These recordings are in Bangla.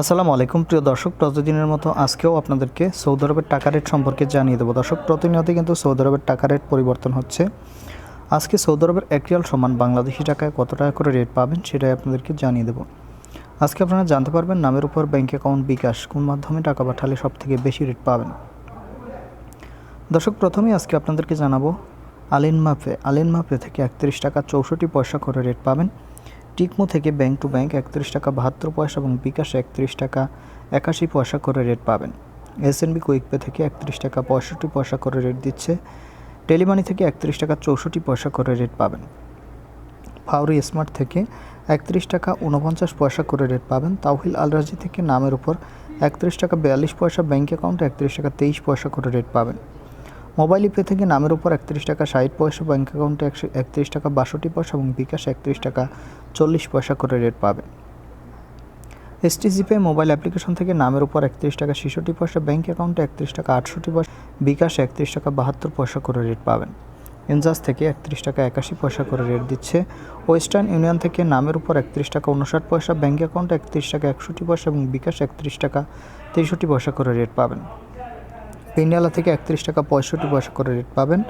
আসসালামু আলাইকুম, প্রিয় দর্শক, প্রতিদিনের মতো আজকেও আপনাদেরকে সৌদি আরবের টাকা রেট সম্পর্কে জানিয়ে দেবো। দর্শক প্রতিনিয়ত কিন্তু সৌদি আরবের টাকা রেট পরিবর্তন হচ্ছে। আজকে সৌদি আরবের এক রিয়াল সমান বাংলাদেশি টাকায় কত টাকা করে রেট পাবেন সেটাই আপনাদেরকে জানিয়ে দেবো। আজকে আপনারা জানতে পারবেন নামের উপর ব্যাঙ্ক অ্যাকাউন্ট বিকাশ কোন মাধ্যমে টাকা পাঠালে সব থেকে বেশি রেট পাবেন। দর্শক, প্রথমেই আজকে আপনাদেরকে জানাব, আলিন মাপে আলিন মাপে থেকে একত্রিশ টাকা চৌষট্টি পয়সা করে রেট পাবেন। টিকমো থেকে ব্যাংক টু ব্যাংক একত্রিশ টাকা, বাহাত্তর পয়সা এবং বিকাশে একত্রিশ টাকা, একাশি পয়সা করে রেট পাবেন। এসএনবি কুইকপে থেকে একত্রিশ টাকা, পঁয়ষট্টি পয়সা করে রেট দিচ্ছে। টেলিমানি থেকে একত্রিশ টাকা, চৌষট্টি পয়সা করে রেট পাবেন। ফাউরি স্মার্ট থেকে একত্রিশ টাকা উনপঞ্চাশ পয়সা করে রেট পাবেন। তাওহিল আলরাজি থেকে নামের উপর একত্রিশ টাকা, বিয়াল্লিশ পয়সা ব্যাঙ্ক অ্যাকাউন্টে একত্রিশ টাকা, তেইশ পয়সা করে রেট পাবেন। মোবাইল পে থেকে নামের উপর একত্রিশ টাকা ষাট পয়সা ব্যাঙ্ক অ্যাকাউন্টে একশো একত্রিশ টাকা বাষট্টি পয়সা এবং বিকাশ একত্রিশ টাকা চল্লিশ পয়সা করে রেট পাবেন এসটিসি পে মোবাইল অ্যাপ্লিকেশন থেকে নামের উপর একত্রিশ টাকা ছেষট্টি পয়সা ব্যাঙ্ক অ্যাকাউন্টে একত্রিশ টাকা আটষট্টি পয়সা বিকাশ একত্রিশ টাকা বাহাত্তর পয়সা করে রেট পাবেন এনজাস থেকে একত্রিশ টাকা একাশি পয়সা করে রেট দিচ্ছে ওয়েস্টার্ন ইউনিয়ন থেকে নামের উপর একত্রিশ টাকা উনষাট পয়সা ব্যাঙ্ক অ্যাকাউন্টে একত্রিশ টাকা একষট্টি পয়সা এবং বিকাশ একত্রিশ টাকা তেষট্টি পয়সা করে রেট পাবেন পেন্ডিয়ালা থেকে একত্রিশ টাকা পঁয়ষট্টি পয়সা করে রেট পাবেন।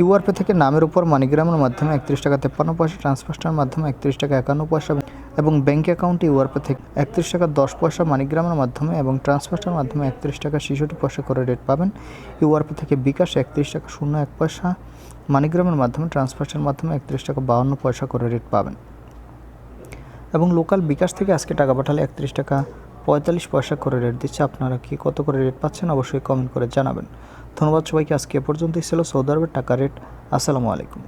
ইউআরপে থেকে নামের উপর মানিগ্রামের মাধ্যমে একত্রিশ টাকা তেপ্পান্ন পয়সা ট্রান্সফার্স্টার মাধ্যমে একত্রিশ টাকা একান্ন পয়সা এবং ব্যাঙ্ক অ্যাকাউন্টে ইউআরপে থেকে একত্রিশ টাকা দশ পয়সা মানিগ্রামের মাধ্যমে এবং ট্রান্সফার্স্টার মাধ্যমে একত্রিশ টাকা ছেষট্টি পয়সা করে রেট পাবেন। ইউআরপে থেকে বিকাশ একত্রিশ টাকা শূন্য এক পয়সা, মানিগ্রামের মাধ্যমে ট্রান্সফার্স্টার মাধ্যমে একত্রিশ টাকা বাউন্ন পয়সা করে রেট পাবেন। এবং লোকাল বিকাশ থেকে আজকে টাকা পাঠালে একত্রিশ টাকা পঁয়তাল্লিশ পয়সা করে রেট দিচ্ছে। আপনারা কি কত করে রেট পাচ্ছেন অবশ্যই কমেন্ট করে জানাবেন। ধন্যবাদ সবাইকে, আজকে এ পর্যন্তই ছিল। সৌদি আরবের টাকা রেট আসসালামু আলাইকুম।